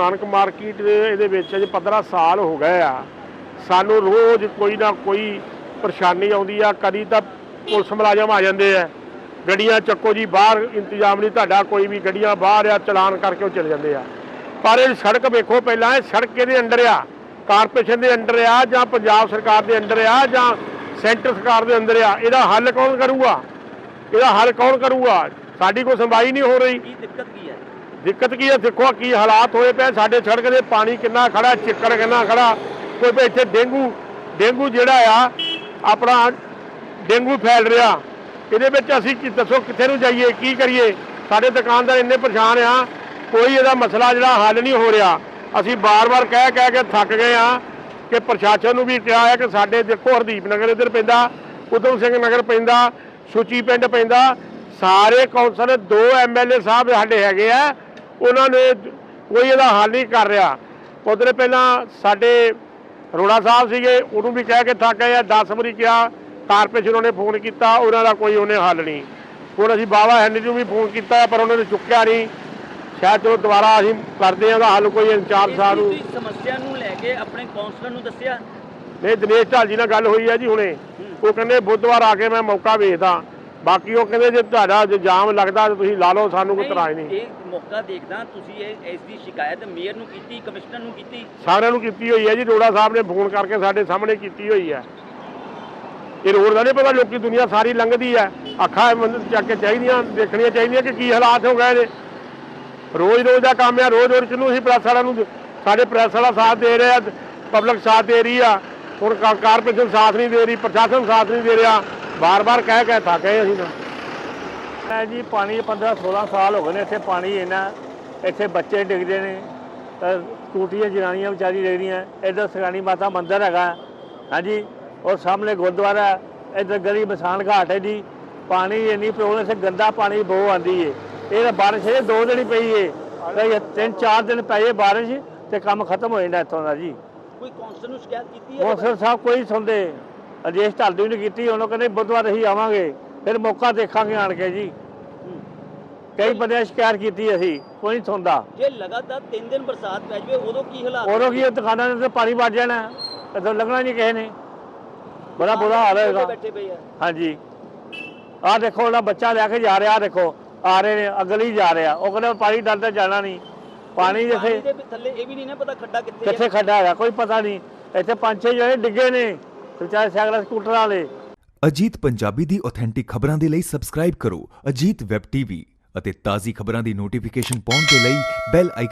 Nanak market ਦੇ ਇਹਦੇ ਵਿੱਚ ਅਜੇ 15 ਸਾਲ ਹੋ ਗਏ ਆ। ਸਾਨੂੰ ਰੋਜ਼ ਕੋਈ ਨਾ ਕੋਈ ਪਰੇਸ਼ਾਨੀ ਆਉਂਦੀ ਆ, ਕਦੀ ਤਾਂ ਪੁਲਿਸ ਮੁਲਾਜ਼ਮ ਆ ਜਾਂਦੇ ਆ। ਗੱਡੀਆਂ ਚੱਕੋ ਜੀ, ਬਾਹਰ ਇੰਤਜ਼ਾਮ ਨਹੀਂ, ਤੁਹਾਡਾ ਕੋਈ ਵੀ ਗੱਡੀਆਂ ਬਾਹਰ ਆ, ਚਲਾਨ ਕਰਕੇ ਉਹ ਚਲੇ ਜਾਂਦੇ ਆ। ਪਰ ਇਹ ਸੜਕ ਵੇਖੋ ਪਹਿਲਾਂ, ਇਹ ਸੜਕ ਇਹਦੇ ਅੰਡਰ ਆ, ਕਾਰਪੋਰੇਸ਼ਨ ਦੇ ਅੰਡਰ ਆ, ਜਾਂ ਪੰਜਾਬ ਸਰਕਾਰ ਦੇ ਅੰਡਰ ਆ, ਜਾਂ ਸੈਂਟਰ ਸਰਕਾਰ ਦੇ ਅੰਦਰ ਆ, ਇਹਦਾ ਹੱਲ ਕੌਣ ਕਰੂਗਾ? ਇਹਦਾ ਹੱਲ ਕੌਣ ਕਰੂਗਾ? ਸਾਡੀ ਕੋਈ ਸੁਣਵਾਈ ਨਹੀਂ ਹੋ ਰਹੀ। ਕੀ ਦਿੱਕਤ ਕੀ ਹੈ? ਦਿੱਕਤ ਕੀ ਹੈ? ਦੇਖੋ ਕੀ ਹਾਲਾਤ ਹੋਏ ਪਏ ਸਾਡੇ ਸੜਕ ਦੇ ਪਾਣੀ ਕਿੰਨਾ ਖੜਾ, ਚਿੱਕੜ ਕਿੰਨਾ ਖੜਾ। ਕੋਈ ਵੀ ਇੱਥੇ ਡੇਂਗੂ ਡੇਂਗੂ ਜਿਹੜਾ ਆ, ਆਪਣਾ ਡੇਂਗੂ ਫੈਲ ਰਿਹਾ। ਇਹਦੇ ਵਿੱਚ ਅਸੀਂ ਕੀ ਦੱਸੋ, ਕਿੱਥੇ ਨੂੰ ਜਾਈਏ, ਕੀ ਕਰੀਏ? ਸਾਡੇ ਦੁਕਾਨਦਾਰ ਇੰਨੇ ਪਰੇਸ਼ਾਨ ਆ, ਕੋਈ ਇਹਦਾ ਮਸਲਾ ਜਿਹੜਾ ਹੱਲ ਨਹੀਂ ਹੋ ਰਿਹਾ। ਅਸੀਂ ਬਾਰ-ਬਾਰ ਕਹਿ ਕਹਿ ਕੇ ਥੱਕ ਗਏ ਆ ਕਿ ਪ੍ਰਸ਼ਾਸਨ ਨੂੰ ਵੀ ਕਿਹਾ ਹੈ ਕਿ ਸਾਡੇ ਦੇਖੋ ਹਰਦੀਪ ਨਗਰ ਇੱਧਰ ਪੈਂਦਾ ਉਦਮ ਸਿੰਘ ਨਗਰ ਪੈਂਦਾ, ਸੁਚੀ ਪਿੰਡ ਪੈਂਦਾ। ਸਾਰੇ ਕੌਂਸਲ, ਦੋ ਐਮਐਲਏ ਸਾਹਿਬ ਸਾਡੇ ਹੈਗੇ ਆ। ਉਹਨਾਂ ਨੇ ਕੋਈ ਇਹਦਾ ਹੱਲ ਨਹੀਂ ਕਰ ਰਿਹਾ। ਉਧਰ ਪਹਿਲਾਂ ਸਾਡੇ ਰੋੜਾ ਸਾਹਿਬ ਸੀਗੇ ਉਹਨੂੰ ਵੀ ਕਹਿ ਕੇ ਥੱਕ ਗਏ ਆ। 10 ਵਾਰੀ ਕਿਹਾ ਕਾਰਪੋਰੇਸ਼ਨ ਉਹਨੇ ਫੋਨ ਕੀਤਾ ਉਹਨਾਂ ਦਾ ਕੋਈ ਉਹਨੇ ਹੱਲ ਨਹੀਂ। ਹੁਣ ਅਸੀਂ ਬਾਬਾ ਹੈਂਡੀ ਨੂੰ ਵੀ ਫੋਨ ਕੀਤਾ ਪਰ ਉਹਨਾਂ ਨੇ ਚੁੱਕਿਆ ਨਹੀਂ। ਸ਼ਾਇਦ ਚਲੋ ਦੁਬਾਰਾ ਅਸੀਂ ਕਰਦੇ ਆ ਉਹਦਾ ਹੱਲ ਕੋਈ ਇੰਚਾਰਜ ਸਾਹਿਬ ਨੂੰ ਸਮੱਸਿਆ ਨੂੰ ਲੈ ਕੇ ਆਪਣੇ ਕਾਉਂਸਲਰ ਨੂੰ ਦੱਸਿਆ? ਨਹੀਂ ਦਿਨੇਸ਼ ਢਾਲ ਜੀ ਨਾਲ ਗੱਲ ਹੋਈ ਹੈ ਜੀ ਹੁਣੇ। ਉਹ ਕਹਿੰਦੇ ਬੁੱਧਵਾਰ ਆ ਕੇ ਮੈਂ ਮੌਕਾ ਵੇਚਦਾ ਬਾਕੀ ਉਹ ਕਹਿੰਦੇ ਜੇ ਤੁਹਾਡਾ ਜੇ ਜਾਮ ਲੱਗਦਾ ਤਾਂ ਤੁਸੀਂ ਲਾ ਲਓ ਸਾਨੂੰ ਕੋਈ ਇਤਰਾਜ਼ ਨਹੀਂ। ਇਹ ਮੌਕਾ ਦੇਖਦਾ ਤੁਸੀਂ ਇਹ ਇਸ ਦੀ ਸ਼ਿਕਾਇਤ ਮੇਅਰ ਨੂੰ ਕੀਤੀ ਕਮਿਸ਼ਨਰ ਨੂੰ ਕੀਤੀ? ਸਾਰਿਆਂ ਨੂੰ ਕੀਤੀ ਹੋਈ ਹੈ ਜੀ ਰੋੜਾ ਸਾਹਿਬ ਨੇ ਫੋਨ ਕਰਕੇ ਸਾਡੇ ਸਾਹਮਣੇ ਕੀਤੀ ਹੋਈ ਹੈ। ਇਹ ਰੋਡ ਦਾ ਨਹੀਂ ਪਤਾ ਲੋਕੀ ਦੁਨੀਆ ਸਾਰੀ ਲੰਘਦੀ ਹੈ। ਅੱਖਾਂ ਚੱਕ ਕੇ ਚਾਹੀਦੀਆਂ ਦੇਖਣੀਆਂ ਚਾਹੀਦੀਆਂ ਕਿ ਕੀ ਹਾਲਾਤ ਹੋ ਗਏ ਨੇ। ਰੋਜ਼ ਰੋਜ਼ ਦਾ ਕੰਮ ਹੈ ਰੋਜ਼ ਰੋਜ਼ ਕਿਨੂੰ ਅਸੀਂ ਪ੍ਰੈਸ ਵਾਲਿਆਂ ਨੂੰ ਸਾਡੇ ਪ੍ਰੈਸ ਵਾਲਾ ਸਾਥ ਦੇ ਰਿਹਾ ਪਬਲਿਕ ਸਾਥ ਦੇ ਰਹੀ ਆ। ਹੁਣ ਕਾਰਪੋਰੇਸ਼ਨ ਸਾਥ ਨਹੀਂ ਦੇ ਰਹੀ ਪ੍ਰਸ਼ਾਸਨ ਸਾਥ ਨਹੀਂ ਦੇ ਰਿਹਾ। ਬਾਰ-ਬਾਰ ਕਹਿ ਕਹਿ ਥੱਕ ਗਏ ਅਸੀਂ ਤਾਂ। ਹੈ ਜੀ ਪਾਣੀ 15 16 ਸਾਲ ਹੋ ਗਏ ਨੇ ਇੱਥੇ ਪਾਣੀ ਇਹਨਾਂ ਇੱਥੇ ਬੱਚੇ ਡਿੱਗਦੇ ਨੇ ਸਕੂਟੀਆਂ ਜਨਾਨੀਆਂ ਵਿਚਾਰੀ ਡਿੱਗਦੀਆਂ ਇੱਧਰ ਸਗਾਣੀ ਮਾਤਾ ਮੰਦਿਰ ਹੈਗਾ ਹਾਂਜੀ ਔਰ ਸਾਹਮਣੇ ਗੁਰਦੁਆਰਾ। ਇੱਧਰ ਗਲੀ ਮਸਾਨ ਘਾਟ ਹੈ ਜੀ ਪਾਣੀ ਇੰਨੀ ਪ੍ਰੋਬਲਮ ਸੇ ਗੰਦਾ ਪਾਣੀ ਬਹੁਤ ਆਂਦੀ ਏ। ਇਹ ਤਾਂ ਬਾਰਿਸ਼ ਇਹ ਦੋ ਦਿਨ ਹੀ ਪਈ ਏ ਕਈ ਤਿੰਨ ਚਾਰ ਦਿਨ ਪਈ ਏ ਬਾਰਿਸ਼ ਤੇ ਕੰਮ ਖਤਮ ਹੋ ਜਾਂਦਾ ਇੱਥੋਂ ਦਾ ਜੀ। ਕੋਈ ਕਾਉਂਸਲਰ ਨੂੰ ਸ਼ਿਕਾਇਤ ਕੀਤੀ ਹੈ? ਕੌਂਸਲ ਸਾਹਿਬ ਕੋਈ ਸੁਣਦੇ ਅਜੇਸ਼ ਢਾਲਦੀ ਨਹੀਂ ਕੀਤੀ ਉਹਨੂੰ ਕਹਿੰਦੇ ਬੁੱਧਵਾਰ ਅਸੀਂ ਆਵਾਂਗੇ ਫਿਰ ਮੌਕਾ ਦੇਖਾਂਗੇ ਆਣ ਕੇ ਜੀ। ਕਈ ਬੰਦਿਆਂ ਸ਼ਿਕਾਇਤ ਕੀਤੀ ਅਸੀਂ ਕੋਈ ਨਹੀਂ ਸੁਣਦਾ। ਜੇ ਲਗਾਤਾਰ 3 ਦਿਨ ਬਰਸਾਤ ਪੈ ਜਾਵੇ ਉਦੋਂ ਕੀ ਹਾਲਾਤ? ਉਦੋਂ ਕੀ ਦੁਕਾਨਾਂ ਦੇ ਪਾਣੀ ਵੱਜ ਜਾਣਾ ਇੱਥੋਂ ਲੱਗਣਾ ਨਹੀਂ ਕਿਸੇ ਨੇ। ਬੜਾ ਬੁਰਾ ਹਾਲ ਹੋਏਗਾ। ਆ। ਹਾਂਜੀ। ਆਹ ਦੇਖੋ ਉਹਦਾ ਬੱਚਾ ਲੈ ਕੇ ਜਾ ਰਿਹਾ ਦੇਖੋ ਆ ਰਹੇ ਨੇ ਅਗਲੀ ਜਾ ਰਿਹਾ ਉਹ ਕਹਿੰਦੇ ਪਾਣੀ ਡਰਦਾ ਜਾਣਾ ਨਹੀਂ। ਪਾਣੀ ਜਿੱਥੇ ਥੱਲੇ ਇਹ ਵੀ ਨਹੀਂ ਨਾ ਪਤਾ ਖੱਡਾ ਕਿੱਥੇ ਹੈ ਕਿੱਥੇ ਖੱਡਾ ਹੈਗਾ ਕੋਈ ਪਤਾ ਨਹੀਂ। ਇੱਥੇ ਪੰਜ ਛੇ ਜਣੇ ਡਿੱਗੇ ਨੇ। ਵਿਚਾਰੇ ਸਾਈਕਲ ਸਕੂਟਰ ਵਾਲੇ। ਅਜੀਤ ਪੰਜਾਬੀ ਦੀ ਆਥੈਂਟਿਕ ਖਬਰਾਂ ਦੇ ਲਈ ਸਬਸਕ੍ਰਾਈਬ ਕਰੋ ਅਜੀਤ ਵੈਬ ਟੀਵੀ ਅਤੇ ਤਾਜ਼ੀ ਖਬਰਾਂ ਦੀ ਨੋਟੀਫਿਕੇਸ਼ਨ ਪਾਉਣ ਦੇ ਲਈ ਬੈਲ ਆਈਕਨ